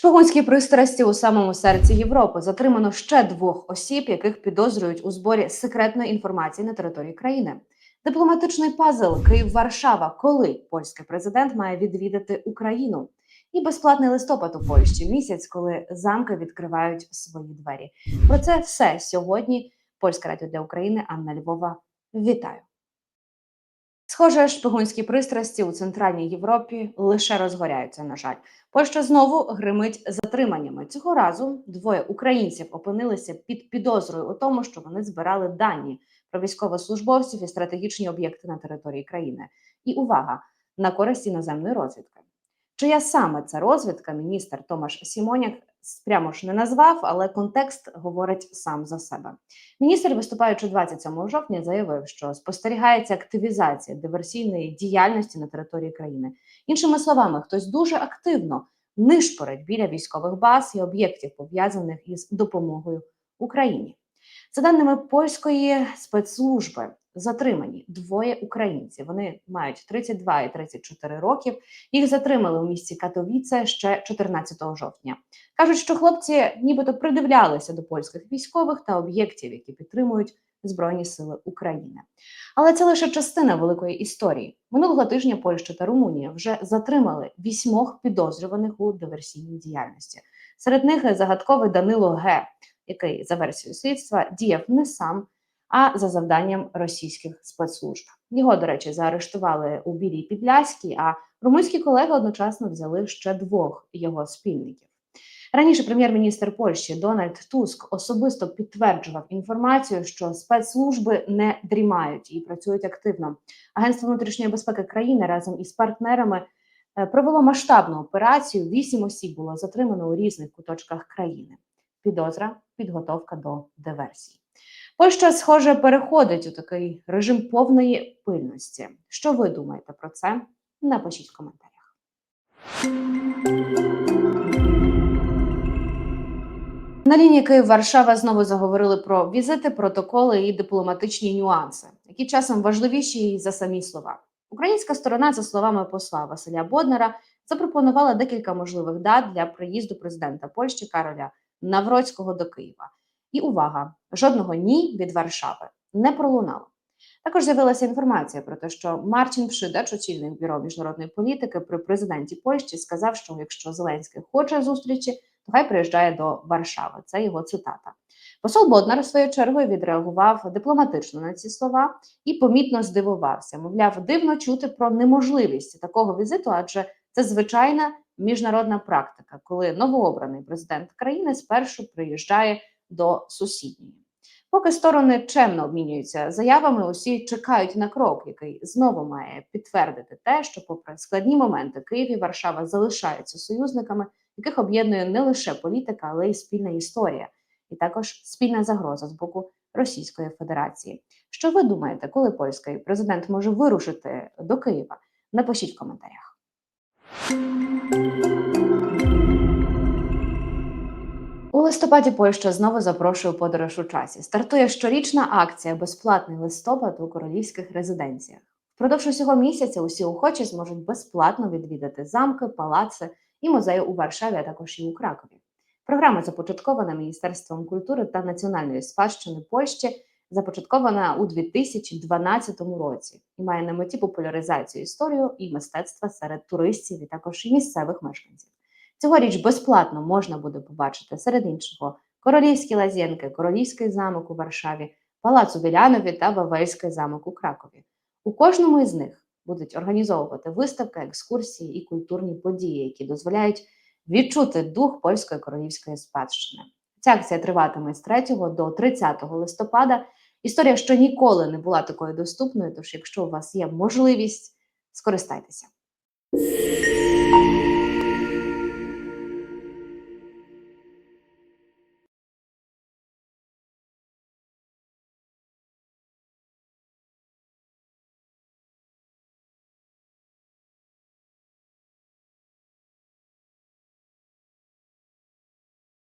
Шпигунські пристрасті у самому серці Європи затримано ще двох осіб, яких підозрюють у зборі секретної інформації на території країни. Дипломатичний пазл Київ-Варшава, коли польський президент має відвідати Україну, і безплатний листопад у Польщі місяць, коли замки відкривають свої двері. Про це все сьогодні. Польська радіо для України Анна Львова. Вітаю! Схоже, шпигунські пристрасті у центральній Європі лише розгоряються. На жаль, Польща знову гримить затриманнями. Цього разу двоє українців опинилися під підозрою у тому, що вони збирали дані про військовослужбовців і стратегічні об'єкти на території країни. І увага на користь іноземної розвідки. Чия саме ця розвідка, міністр Томаш Сімоняк прямо ж не назвав, але контекст говорить сам за себе. Міністр, виступаючи 27 жовтня, заявив, що спостерігається активізація диверсійної діяльності на території країни. Іншими словами, хтось дуже активно нишпорить біля військових баз і об'єктів, пов'язаних із допомогою Україні. За даними польської спецслужби, затримані двоє українців. Вони мають 32 і 34 років. Їх затримали у місті Катовіце ще 14 жовтня. Кажуть, що хлопці нібито придивлялися до польських військових та об'єктів, які підтримують Збройні Сили України. Але це лише частина великої історії. Минулого тижня Польща та Румунія вже затримали вісьмох підозрюваних у диверсійній діяльності. Серед них загадковий Данило Г, який за версією слідства діяв не сам, а за завданням російських спецслужб. Його, до речі, заарештували у Білій Підляській, а румунські колеги одночасно взяли ще двох його спільників. Раніше прем'єр-міністр Польщі Дональд Туск особисто підтверджував інформацію, що спецслужби не дрімають і працюють активно. Агентство внутрішньої безпеки країни разом із партнерами е, провело масштабну операцію. Вісім осіб було затримано у різних куточках країни. Підозра, підготовка до диверсії. Польща, схоже, переходить у такий режим повної пильності. Що ви думаєте про це? Напишіть в коментарях. На лінії Київ-Варшава знову заговорили про візити, протоколи і дипломатичні нюанси, які часом важливіші за самі слова. Українська сторона, за словами посла Василя Боднара, запропонувала декілька можливих дат для приїзду президента Польщі Кароля Навроцького до Києва. І увага! Жодного ні від Варшави не пролунало. Також з'явилася інформація про те, що Марчин Пшидач, очільник бюро міжнародної політики при президенті Польщі, сказав, що якщо Зеленський хоче зустрічі, то хай приїжджає до Варшави. Це його цитата. Посол Боднар, в свою чергу, відреагував дипломатично на ці слова і помітно здивувався. Мовляв, дивно чути про неможливість такого візиту, адже це звичайна міжнародна практика, коли новообраний президент країни спершу приїжджає до сусідньої. Поки сторони чемно обмінюються заявами, усі чекають на крок, який знову має підтвердити те, що, попри складні моменти, Київ і Варшава залишаються союзниками, яких об'єднує не лише політика, але й спільна історія, і також спільна загроза з боку Російської Федерації. Що ви думаєте, коли польський президент може вирушити до Києва? Напишіть в коментарях. У листопаді Польща знову запрошує подорож у часі. Стартує щорічна акція Безплатний листопад у королівських резиденціях. Впродовж усього місяця усі охочі зможуть безплатно відвідати замки, палаци і музеї у Варшаві, а також і у Кракові. Програма започаткована Міністерством культури та національної спадщини Польщі, започаткована у 2012 році і має на меті популяризацію історії і мистецтва серед туристів і також і місцевих мешканців. Цьогоріч безплатно можна буде побачити серед іншого королівські лазєнки, королівський замок у Варшаві, палац у Вілянові та Вавельський замок у Кракові. У кожному із них будуть організовувати виставки, екскурсії і культурні події, які дозволяють відчути дух польської королівської спадщини. Ця акція триватиме з 3 до 30 листопада. Історія ще ніколи не була такою доступною. Тож, якщо у вас є можливість, скористайтеся.